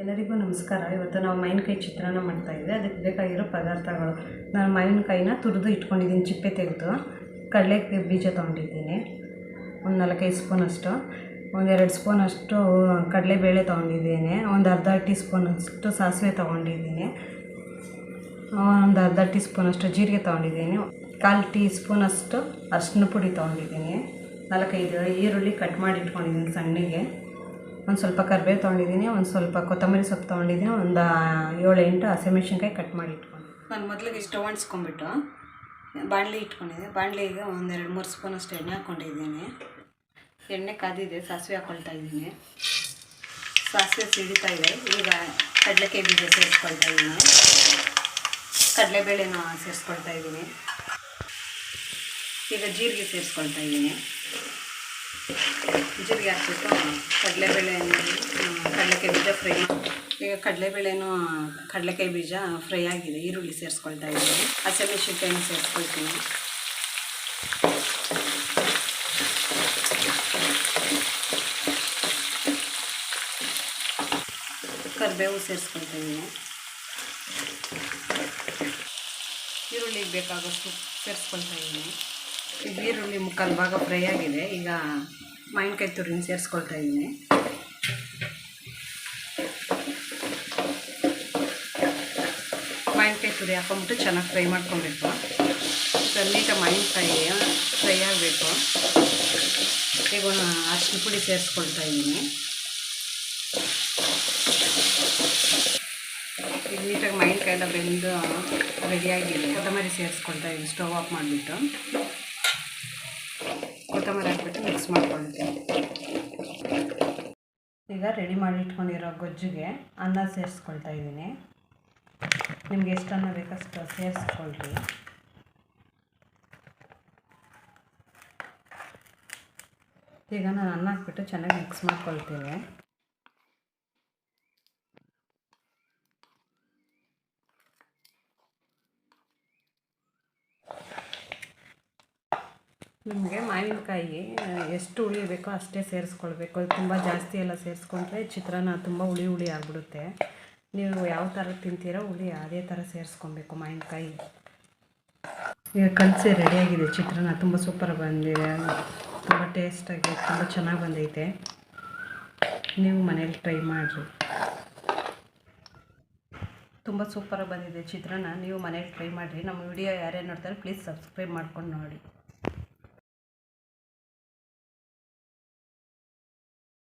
ಎಲ್ಲರಿಗೂ ನಮಸ್ಕಾರ. ಇವತ್ತು ನಾವು ಮಾವಿನಕಾಯಿ ಚಿತ್ರಾನ್ನ ಮಾಡ್ತಾಯಿದ್ದೆ ಅದಕ್ಕೆ ಬೇಕಾಗಿರೋ ಪದಾರ್ಥಗಳು. ನಾನು ಮಾವಿನಕಾಯಿನ ತುರಿದು ಇಟ್ಕೊಂಡಿದ್ದೀನಿ, ಚಿಪ್ಪೆ ತೆಗೆದು. ಕಡಲೆ ಬೀಜ ತೊಗೊಂಡಿದ್ದೀನಿ. ಒಂದು ನಾಲ್ಕೈದು ಸ್ಪೂನಷ್ಟು. ಒಂದೆರಡು ಸ್ಪೂನಷ್ಟು ಕಡಲೆಬೇಳೆ ತೊಗೊಂಡಿದ್ದೀನಿ. ಒಂದು ಅರ್ಧ ಟೀ ಸ್ಪೂನಷ್ಟು ಸಾಸಿವೆ ತೊಗೊಂಡಿದ್ದೀನಿ. ಒಂದು ಅರ್ಧ ಟೀ ಸ್ಪೂನಷ್ಟು ಜೀರಿಗೆ ತೊಗೊಂಡಿದ್ದೀನಿ. ಕಾಲು ಟೀ ಸ್ಪೂನಷ್ಟು ಅರಿಶಿನ ಪುಡಿ ತೊಗೊಂಡಿದ್ದೀನಿ. ನಾಲ್ಕೈದು ಈರುಳ್ಳಿ ಕಟ್ ಮಾಡಿ ಇಟ್ಕೊಂಡಿದ್ದೀನಿ ಸಣ್ಣಗೆ. ಒಂದು ಸ್ವಲ್ಪ ಕರಿಬೇವು ತೊಗೊಂಡಿದ್ದೀನಿ ಒಂದು ಸ್ವಲ್ಪ ಕೊತ್ತಂಬರಿ ಸೊಪ್ಪು ತೊಗೊಂಡಿದ್ದೀನಿ ಒಂದು ಏಳು ಎಂಟು ಹಸಿಮೆಣ್ಸಿನ್ಕಾಯಿ ಕಟ್ ಮಾಡಿ ಇಟ್ಕೊಂಡು. ನಾನು ಮೊದಲಿಗೆ ಸ್ಟವ್ ಅಂಟಿಸ್ಕೊಂಬಿಟ್ಟು ಬಾಣಲಿ ಇಟ್ಕೊಂಡಿದ್ದೆ. ಬಾಣಲಿಗೆ ಒಂದೆರಡು ಮೂರು ಸ್ಪೂನ್ ಸ್ಪೂನಷ್ಟು ಎಣ್ಣೆ ಹಾಕ್ಕೊಂಡಿದ್ದೀನಿ ಎಣ್ಣೆ ಕಾದಿದೆ, ಸಾಸಿವೆ ಹಾಕ್ಕೊಳ್ತಾ ಇದ್ದೀನಿ. ಸಾಸಿವೆ ಸಿಡಿತಾ ಇದೆ. ಈಗ ಕಡಲೆಕಾಯಿ ಬೀಜ ಸೇರಿಸ್ಕೊಳ್ತಾ ಇದ್ದೀನಿ. ಕಡಲೆಬೇಳೆನೂ ಸೇರಿಸ್ಕೊಳ್ತಾ ಇದ್ದೀನಿ. ಈಗ ಜೀರಿಗೆ ಸೇರಿಸ್ಕೊಳ್ತಾ ಇದ್ದೀನಿ. ಜೀರಿಗೆ ಹಾಕ್ಬಿಟ್ಟು ಕಡಲೆಬೇಳೆಯನ್ನು ಕಡಲೆಕಾಯಿ ಬೀಜ ಫ್ರೈ ಈಗ ಕಡಲೆಬೇಳೆನೂ ಕಡಲೆಕಾಯಿ ಬೀಜ ಫ್ರೈ ಆಗಿದೆ, ಈರುಳ್ಳಿ ಸೇರಿಸ್ಕೊಳ್ತಾ ಇದ್ದೀನಿ ಹಸಿಮೆಣ್ಸಿನ್ಕಾಯಿನ ಸೇರಿಸ್ಕೊಳ್ತೀನಿ. ಕರಿಬೇವು ಸೇರಿಸ್ಕೊಳ್ತಾ ಇದ್ದೀನಿ. ಈರುಳ್ಳಿಗೆ ಬೇಕಾಗೋಷ್ಟು ಸೇರಿಸ್ಕೊಳ್ತಾ ಇದ್ದೀನಿ. ಈರುಳ್ಳಿ ಮುಕ್ಕಾಲು ಭಾಗ ಫ್ರೈ ಆಗಿದೆ. ಈಗ ಮಾವಿನಕಾಯಿ ತುರಿನ ಸೇರಿಸ್ಕೊಳ್ತಾ ಇದ್ದೀನಿ. ಮಾವಿನಕಾಯಿ ತುರಿ ಹಾಕೊಂಬಿಟ್ಟು ಚೆನ್ನಾಗಿ ಫ್ರೈ ಮಾಡ್ಕೊಬೇಕು. ನೀಟಾಗಿ ಮಾವಿನಕಾಯಿ ಫ್ರೈ ಆಗಬೇಕು. ಈಗ ಅರಿಶಿನ ಪುಡಿ ಸೇರಿಸ್ಕೊಳ್ತಾ ಇದ್ದೀನಿ. ಈಗ ನೀಟಾಗಿ ಮಾವಿನಕಾಯಿ ಎಲ್ಲ ಬೆಂದು ರೆಡಿಯಾಗಿದೆ ಕೊತ್ತಂಬರಿ ಸೇರಿಸ್ಕೊಳ್ತಾ ಇದ್ದೀನಿ, ಸ್ಟವ್ ಆಫ್ ಮಾಡಿಬಿಟ್ಟು. ಕೊತ್ತಂಬರಿ ಹಾಕ್ಬಿಟ್ಟು ಮಿಕ್ಸ್ ಮಾಡ್ಕೊಳ್ತೀನಿ ಈಗ ರೆಡಿ ಮಾಡಿ ಇಟ್ಕೊಂಡಿರೋ ಗೊಜ್ಜಿಗೆ ಅನ್ನ ಸೇರಿಸ್ಕೊಳ್ತಾ ಇದ್ದೀನಿ. ನಿಮ್ಗೆ ಎಷ್ಟು ಅನ್ನ ಬೇಕಷ್ಟು ಸೇರಿಸ್ಕೊಳ್ರಿ. ಈಗ ನಾನು ಅನ್ನ ಹಾಕ್ಬಿಟ್ಟು ಚೆನ್ನಾಗಿ ಮಿಕ್ಸ್ ಮಾಡ್ಕೊಳ್ತೀನಿ. ನಿಮಗೆ ಮಾವಿನಕಾಯಿ ಎಷ್ಟು ಹುಳಿ ಬೇಕೋ ಅಷ್ಟೇ ಸೇರಿಸ್ಕೊಳ್ಬೇಕು. ಅದು ತುಂಬ ಜಾಸ್ತಿ ಎಲ್ಲ ಸೇರಿಸ್ಕೊಂಡ್ರೆ ಚಿತ್ರಾನ್ನ ತುಂಬ ಹುಳಿ ಹುಳಿ ಆಗಿಬಿಡುತ್ತೆ. ನೀವು ಯಾವ ಥರ ತಿಂತೀರೋ ಹುಳಿ ಅದೇ ಥರ ಸೇರಿಸ್ಕೊಬೇಕು ಮಾವಿನಕಾಯಿ. ಈಗ ಕಲಸಿ ರೆಡಿಯಾಗಿದೆ, ಚಿತ್ರಾನ್ನ ತುಂಬ ಸೂಪರ್ ಬಂದಿದೆ. ತುಂಬ ಟೇಸ್ಟಾಗಿ ತುಂಬ ಚೆನ್ನಾಗಿ ಬಂದೈತೆ. ನೀವು ಮನೇಲಿ ಟ್ರೈ ಮಾಡಿರಿ. ತುಂಬ ಸೂಪರಾಗಿ ಬಂದಿದೆ ಚಿತ್ರಾನ್ನ. ನೀವು ಮನೇಲಿ ಟ್ರೈ ಮಾಡಿರಿ. ನಮ್ಮ ವಿಡಿಯೋ ಯಾರ್ಯಾರು ನೋಡ್ತಾರೆ ಪ್ಲೀಸ್ ಸಬ್ಸ್ಕ್ರೈಬ್ ಮಾಡ್ಕೊಂಡು ನೋಡಿ.